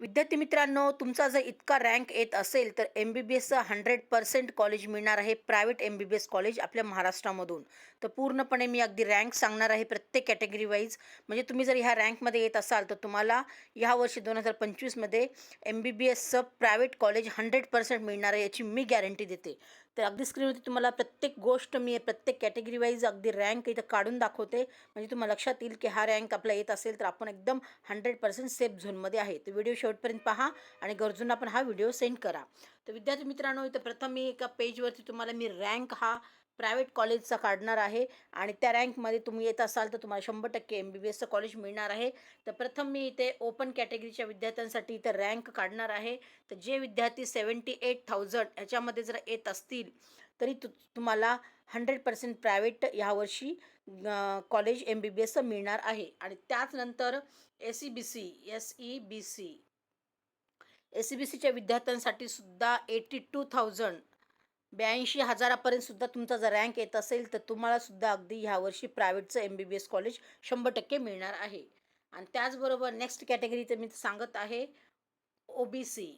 विद्यार्थी मित्रांनो तुमचा जर इतका रँक येत असेल तर एम बी बी एसचं हंड्रेड पर्सेंट कॉलेज मिळणार आहे. Private M B B S college आपल्या महाराष्ट्रामधून. तर पूर्णपणे मी अगदी रँक सांगणार आहे प्रत्येक कॅटेगरी वाईज म्हणजे तुम्ही जर ह्या रँकमध्ये येत असाल तर तुम्हाला ह्या वर्षी दोन हजार पंचवीसमध्ये एम बी बी एसचं प्रायव्हेट कॉलेज हंड्रेड पर्सेंट मिळणार आहे याची मी गॅरंटी देते. तर अगदी स्क्रीनवरती तुम्हाला प्रत्येक गोष्ट मी प्रत्येक कॅटेगरी वाईज अगदी रँक इथं काढून दाखवते. म्हणजे तुम्हाला लक्षात येईल की हा रँक आपला येत असेल तर आपण एकदम हंड्रेड पर्सेंट सेफ झोनमध्ये आहे. तर व्हिडिओ शेवटपर्यंत पहा आणि गरजूंना पण हा व्हिडिओ सेंड करा. तर विद्यार्थी मित्रांनो इथं प्रथम मी एका पेजवरती तुम्हाला मी रँक हा प्रायव्हेट कॉलेजचा काढणार आहे आणि त्या रँकमध्ये तुम्ही येत असाल तर तुम्हाला शंभर टक्के एम बी बी एसचं कॉलेज मिळणार आहे. तर प्रथम मी इथे ओपन कॅटेगरीच्या विद्यार्थ्यांसाठी इथं रँक काढणार आहे. तर जे विद्यार्थी सेवन्टी एट थाउजंड ह्याच्यामध्ये जर येत असतील तरी तु तुम्हाला हंड्रेड पर्सेंट प्रायव्हेट ह्यावर्षी कॉलेज एम बी बी एसचं मिळणार आहे. आणि त्याचनंतर S E B C S E B C S C B सीच्या विद्यार्थ्यांसाठी सुद्धा एटी टू थाउजंड ब्याऐंशी हजारापर्यंत सुद्धा तुमचा जर रँक येत असेल तर तुम्हाला सुद्धा अगदी ह्यावर्षी प्रायव्हेटचं M B B S college शंभर टक्के मिळणार आहे. आणि त्याचबरोबर नेक्स्ट कॅटेगरी तर मी सांगत आहे O B C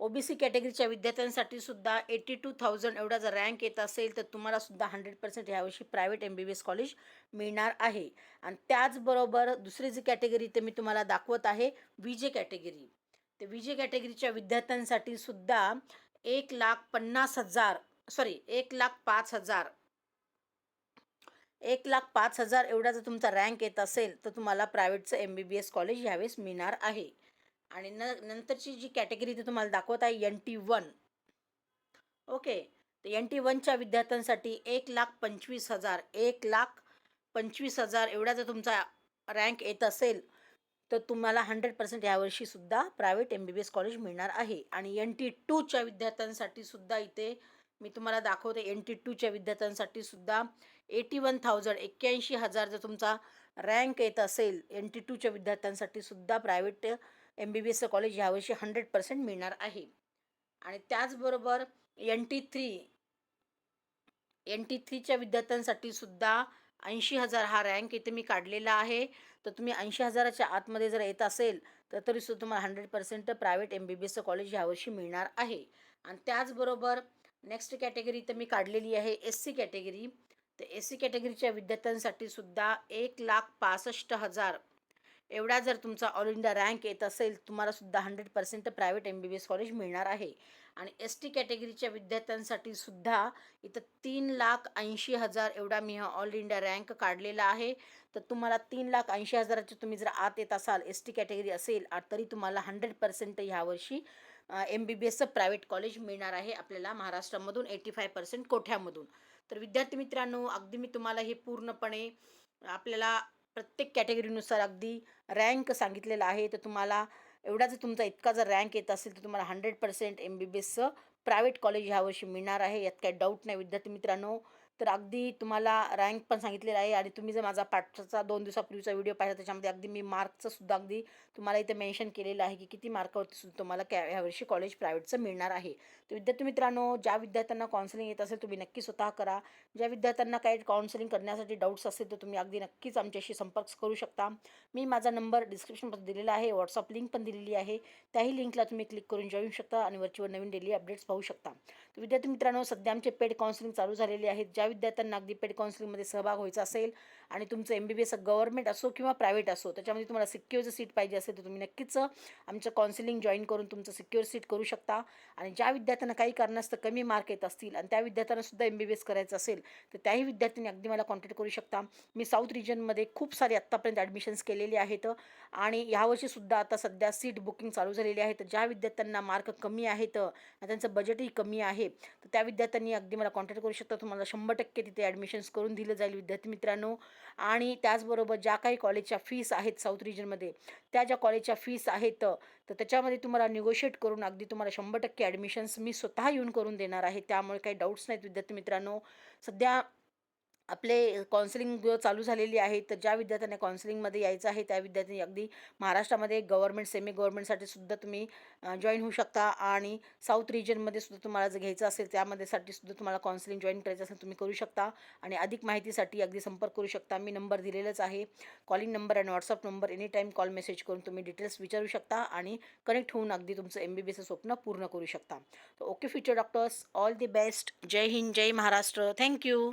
O B C कॅटेगरीच्या विद्यार्थ्यांसाठी सुद्धा एटी टू थाउजंड एवढा जर रँक येत असेल तर तुम्हाला सुद्धा हंड्रेड पर्सेंट ह्यावर्षी private M B B S college मिळणार आहे. आणि त्याचबरोबर दुसरी जी कॅटेगरी ते मी तुम्हाला दाखवत आहे व्ही जे कॅटेगरी तर विजय कॅटेगरीच्या विद्यार्थ्यांसाठी सुद्धा एक लाख पन्नास हजार सॉरी एक लाख पाच हजार. एक लाख पाच हजार एवढा जर तुमचा रँक येत असेल तर तुम्हाला प्रायव्हेटचं M B B S college ह्यावेळेस मिळणार आहे. आणि न नंतरची जी कॅटेगरी ते तुम्हाला दाखवत आहे एन टी वन ओके तर एन टी वनच्या विद्यार्थ्यांसाठी एक लाख पंचवीस हजार एक लाख पंचवीस हजार एवढा जर तुमचा रँक येत असेल तर तुम्हाला हंड्रेड पर्सेंट यावर्षी सुद्धा private M B B S college मिळणार आहे. आणि एन टी टूच्या विद्यार्थ्यांसाठी सुद्धा इथे मी तुम्हाला दाखवते एन टी टूच्या विद्यार्थ्यांसाठी सुद्धा एटी वन थाउजंड एक्क्याऐंशी हजार जर तुमचा रँक येत असेल एन टी टूच्या विद्यार्थ्यांसाठी सुद्धा प्रायव्हेट एम बी बी एसचं कॉलेज यावर्षी हंड्रेड पर्सेंट मिळणार आहे. आणि त्याचबरोबर N T three N T थ्रीच्या विद्यार्थ्यांसाठी सुद्धा ऐंशी हजार हा रँक इथे मी काढलेला आहे. तर तुम्ही ऐंशी हजाराच्या आतमध्ये जर येत असेल तर तरीसुद्धा तुम्हाला hundred percent private M B B एसचं कॉलेज ह्यावर्षी मिळणार आहे. आणि त्याचबरोबर नेक्स्ट कॅटेगरी तर मी काढलेली आहे एस सी कॅटेगरी तर एस सी कॅटेगरीच्या विद्यार्थ्यांसाठी सुद्धा एक लाख पासष्ट हजार एवढा जर तुमचा ऑल इंडिया रँक येत असेल तुम्हाला सुद्धा hundred percent private M B B S college मिळणार आहे. आणि एस टी कॅटेगरीच्या विद्यार्थ्यांसाठी सुद्धा इथं तीन लाख ऐंशी हजार एवढा मी हा ऑल इंडिया रँक काढलेला आहे. तर तुम्हाला तीन लाख ऐंशी हजाराचे तुम्ही जर आत येत असाल एस टी कॅटेगरी असेल तरी तुम्हाला हंड्रेड पर्सेंट ह्यावर्षी एम बी बी एसचं प्रायव्हेट कॉलेज मिळणार आहे आपल्याला महाराष्ट्रामधून एटी फाय पर्सेंट कोठ्यामधून. तर विद्यार्थी मित्रांनो अगदी मी तुम्हाला हे पूर्णपणे आपल्याला प्रत्येक कॅटेगरीनुसार अगदी रँक सांगितलेला आहे. तर तुम्हाला एवढा जर तुमचा इतका जर रँक येत असेल तर तुम्हाला hundred percent M B B एसचं प्रायव्हेट कॉलेज ह्यावर्षी मिळणार आहे. यात काही डाऊट नाही. विद्यार्थी मित्रांनो तर अगदी तुम्हाला रँक पण सांगितलेला आहे आणि तुम्ही जर माझा पाठचा दोन दिवसापूर्वीचा व्हिडिओ पाहिला त्याच्यामध्ये अगदी मी मार्कचं सुद्धा अगदी तुम्हाला इथे मेन्शन केलेलं आहे की किती मार्कावरती सुद्धा तुम्हाला कॅ ह्यावर्षी कॉलेज प्रायव्हेटचं मिळणार आहे. तर विद्यार्थी मित्रांनो ज्या विद्यार्थ्यांना काउन्सिलिंग येत असेल तुम्ही नक्की स्वतः करा. ज्या विद्यार्थ्यांना काही काउन्सिलिंग करण्यासाठी डाऊट्स असेल तर तुम्ही अगदी नक्कीच आमच्याशी संपर्क करू शकता. मी माझा नंबर डिस्क्रिप्शनमध्ये दिलेला आहे व्हॉट्सअप लिंक पण दिलेली आहे. त्याही लिंकला तुम्ही क्लिक करून जॉईन शकता आणि वरचीवर नवीन डेली अपडेट्स पाहू शकता. तर विद्यार्थी मित्रांनो सध्या आमचे पेड काउन्सिलिंग चालू झालेले आहेत. ज्या विद्यार्थ्यांना अगदी पेड काउन्सिलिंगमध्ये सहभाग व्हायचा असेल आणि तुमचं M B B S government असो किंवा प्रायव्हेट असो त्याच्यामध्ये तुम्हाला सिक्युअर सीट पाहिजे असेल तर तुम्ही नक्कीच आमचं काउन्सिलिंग जॉईन करून तुमचं सिक्युअर सीट करू शकता. आणि ज्या विद्यार्थ्यांना काही कारणास्तव कमी मार्क येत असतील आणि त्या विद्यार्थ्यांना सुद्धा एम बी बी एस करायचं असेल तर त्याही विद्यार्थ्यांनी अगदी मला कॉन्टॅक्ट करू शकता. मी साऊथ रिजनमध्ये खूप सारे आत्तापर्यंत ॲडमिशन्स केलेले आहेत आणि ह्यावर्षीसुद्धा आता सध्या सीट बुकिंग चालू झालेली आहे. तर ज्या विद्यार्थ्यांना मार्क कमी आहेत त्यांचं बजेटही कमी आहे तर त्या विद्यार्थ्यांनी अगदी मला कॉन्टॅक्ट करू शकता. तुम्हाला शंभर टक्के तिथे ॲडमिशन्स करून दिलं जाईल विद्यार्थी मित्रांनो. आणि त्याचबरोबर ज्या काही कॉलेजच्या फीस आहेत साऊथ रिजनमध्ये त्या ज्या कॉलेजच्या फीस आहेत तर त्याच्यामध्ये तुम्हाला निगोशिएट करून अगदी तुम्हाला शंभर टक्के ॲडमिशन्स मी स्वतः येऊन करून देणार आहे. त्यामुळे काही डाऊट्स नाहीत विद्यार्थी मित्रांनो. सध्या आपले काउन्सिलिंग चालू झालेली आहे तर ज्या विद्यार्थ्यांना काउन्सिलिंगमध्ये यायचं आहे त्या विद्यार्थ्यांनी अगदी महाराष्ट्रामध्ये गव्हर्मेंट सेमी गव्हर्मेंटसाठी सुद्धा तुम्ही जॉईन होऊ शकता. आणि साऊथ रिजनमध्ये सुद्धा तुम्हाला जर घ्यायचं असेल त्यामध्ये साठी सुद्धा तुम्हाला काउन्सिलिंग जॉईन करायचं असेल तुम्ही करू शकता. आणि अधिक माहितीसाठी अगदी संपर्क करू शकता. मी नंबर दिलेलाच आहे. कॉलिंग नंबर आणि WhatsApp number any time call message करून तुम्ही डिटेल्स विचारू शकता आणि कनेक्ट होऊन अगदी तुमचं एम बी बी एसचं स्वप्न पूर्ण करू शकता. तर okay future doctors all the best Jai Hind Jai Maharashtra. Thank you